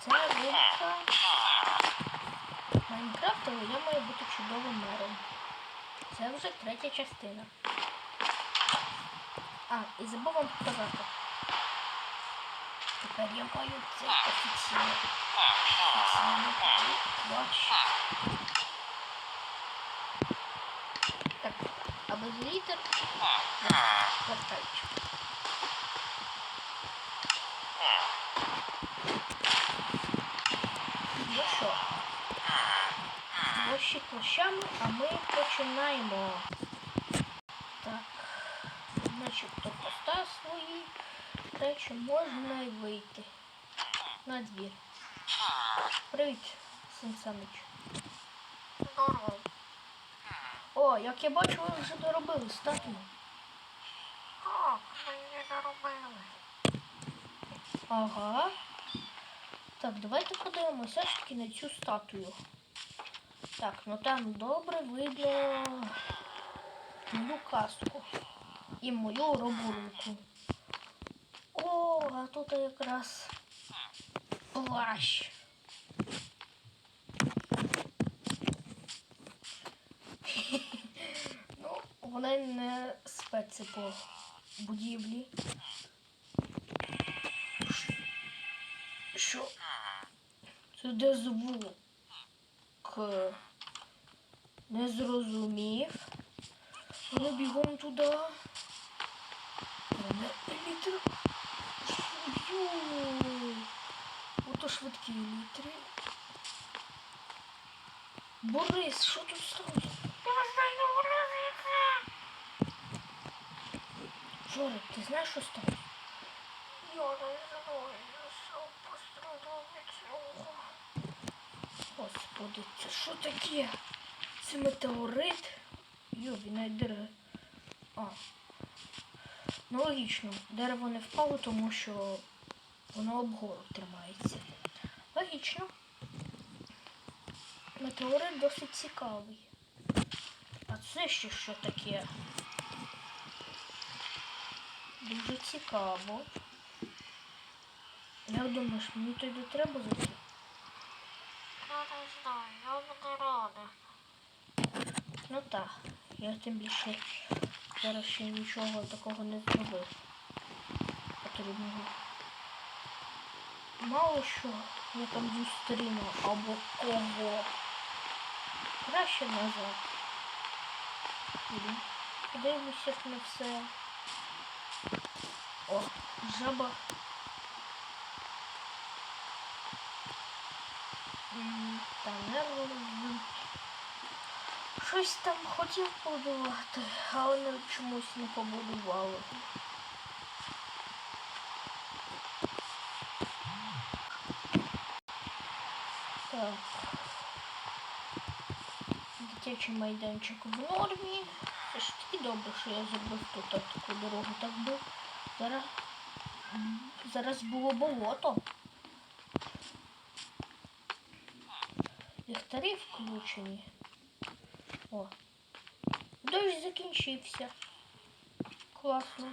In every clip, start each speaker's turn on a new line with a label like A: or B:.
A: Це рубка Майнкрафт, але я маю бути чудовим мером. Це вже третя частина. А, і забув вам показати. Тепер я маю це офіційно. Офіційно. Так, а без літер квартальчик. Ну що? Площі площами, а ми починаємо. Так, начебто поста свої речі можна й вийти. На двір. Привіт, Сенсанич.
B: Здорово.
A: О, як я бачу, ви вже доробили статую.
B: Так, мені наробили.
A: Ага. Так, давайте подивимося ж таки на цю статую. Так, ну там добре видно мою каску і мою робурунку. О, а тут якраз плащ. Вони не спеці по будівлі. Що? Це де звук? Не зрозумів. Але бігом туди. Мене літер. Ото швидкі літри. Борис, що тут сталося?
B: Я знаю вразиться. Знаю, я сам пострадав від цього.
A: Господи, це що таке? Це метеорит? Йобі, навіть дерево. А. Ну логічно, дерево не впало, тому що воно об гору тримається. Логічно. Метеорит досить цікавий. А це ще що таке? Дуже цікаво. Як думаєш, мені туди треба зайти?
B: Я не знаю, я буду рада.
A: Ну так, я тим більше зараз ще нічого такого не зробив. Потрібного. Мало що я там зустріну або кого. Краще назад. Іду. Подивлюся на все. О, жаба. Щось там хотів побудувати, але не- чомусь не побудували. Так. Дитячий майданчик в нормі. Ж таки добре, що я зробив тут таку дорогу. Так би зараз, зараз було болото. Ліхтарі включені. О. Дощ закінчився. Класно.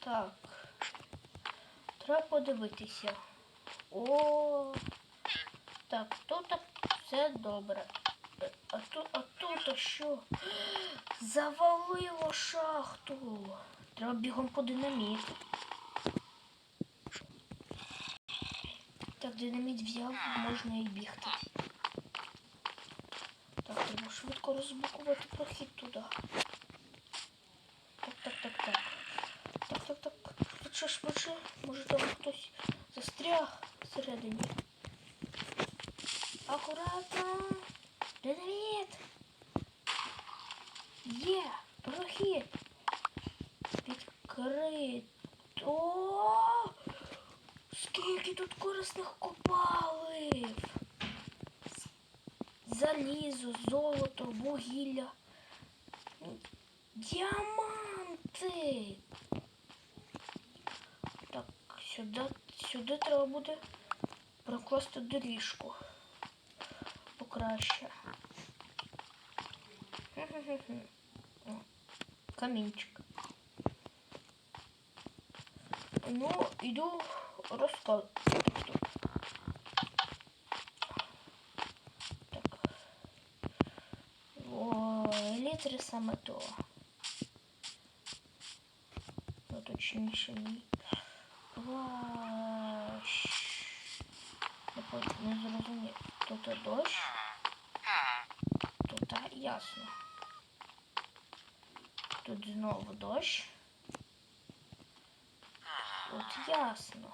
A: Так. Треба подивитися. О. Так, тут все добре. А тут, а тут а що? Завалило шахту. Треба бігом по динаміт. Так, динаміт взяв, можна і бігти. Так, треба швидко розблокувати прохід туди. Так, так, так, так. Так, так, так. Швидше, швидше. Може там хтось застряг всередині. Акуратно. Динаміт. Є, прохід. Відкрит. О! Скільки тут корисних копалив! Залізо, золото, вугілля, діаманти. Так, сюди, сюди треба буде прокласти доріжку. Покраще. Хе-хе-хе. О, Камінчик. Ну, іду розказувати. Так. О, літри саме то. Ну, точніше, ні. Плащ. Не, по- не зрозумів. Тут дощ. Тут ясно. Тут знову дощ. Тут ясно.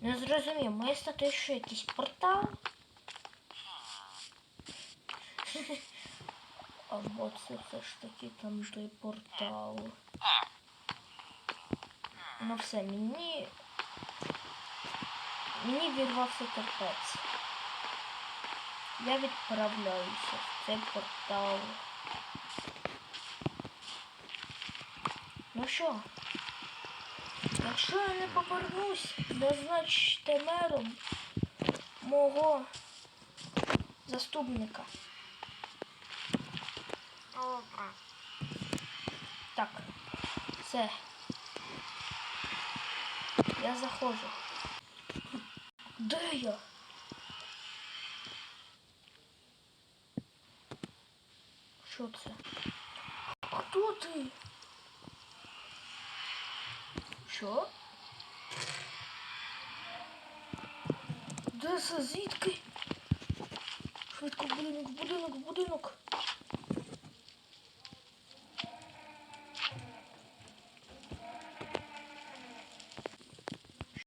A: Не зрозумів, має стати що якийсь портал? Або це все ж таки там той портал. Ну все, мені. Мені відрвався терпець. Я відправляюся в цей портал. Ну що? Якщо я не повернусь, назначте мером мого заступника.
B: Добре.
A: Так, все. Я заходжу. Де я? Що це? Що? Де це? Звідки? Швидко в будинок, в будинок, в будинок.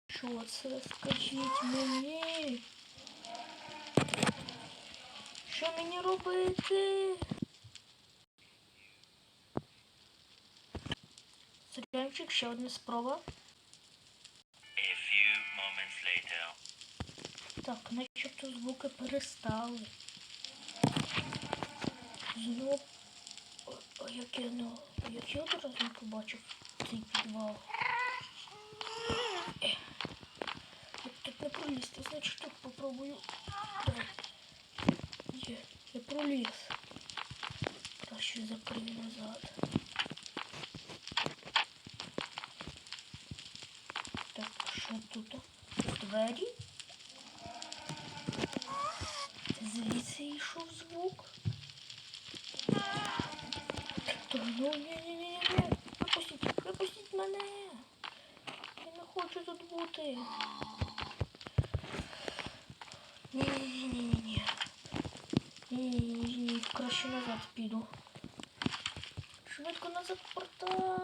A: Що це? Скажіть мені? Що мені робити? Стрімчик, ще одна спроба.
C: A few moments later.
A: Так, начебто звуки перестали. Знов. А як я ну. Як я одразу не побачив цей підвал. Е. Як тут не пролізти, значить тут попробую. Давай. Є, я проліз. Краще закрию назад. Так, що тут? Двері? Звідси йшов звук. Ну ні Випустіть, випустіть мене. Я не хочу тут ні, ні, ні, краще назад піду. Швидко назад в портал.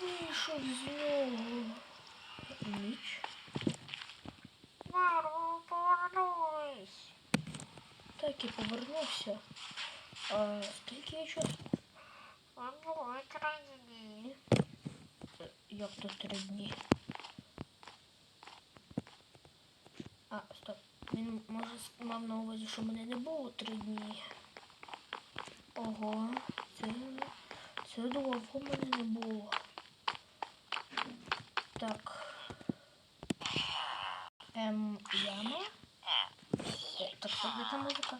A: Вийшов з нього. Ніч.
B: Маро, повернулись.
A: Так і повернувся. А скільки я часу?
B: Минуло три дні.
A: Як то три дні? А, стоп. Він може мав на увазі, що мене не було три дні. Ого, це, це довго мене не було. Так. Ем, яма? Так це де та музика?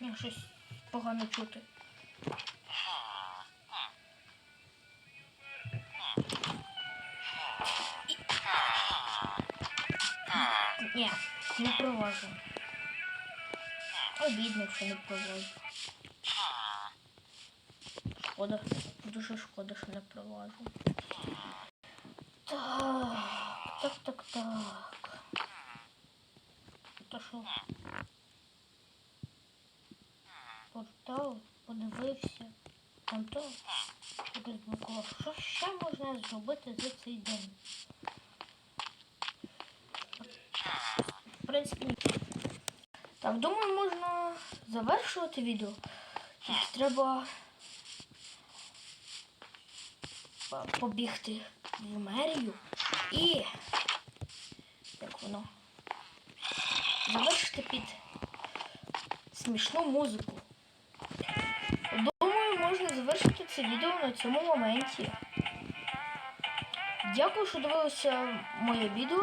A: Ні, щось погано чути. Ні, не провожу. Обідно, що не провожу. Шкода. Дуже шкода, що не провожу. Так, так, так, так. То що? Портал, подивився. Там то розблокував. Що ще можна зробити за цей день? В принципі, так, думаю, можна завершувати відео. Тільки треба по- побігти в мерію і як воно завершити під смішну музику. Думаю, можна завершити це відео на цьому моменті. Дякую, що дивилися моє відео.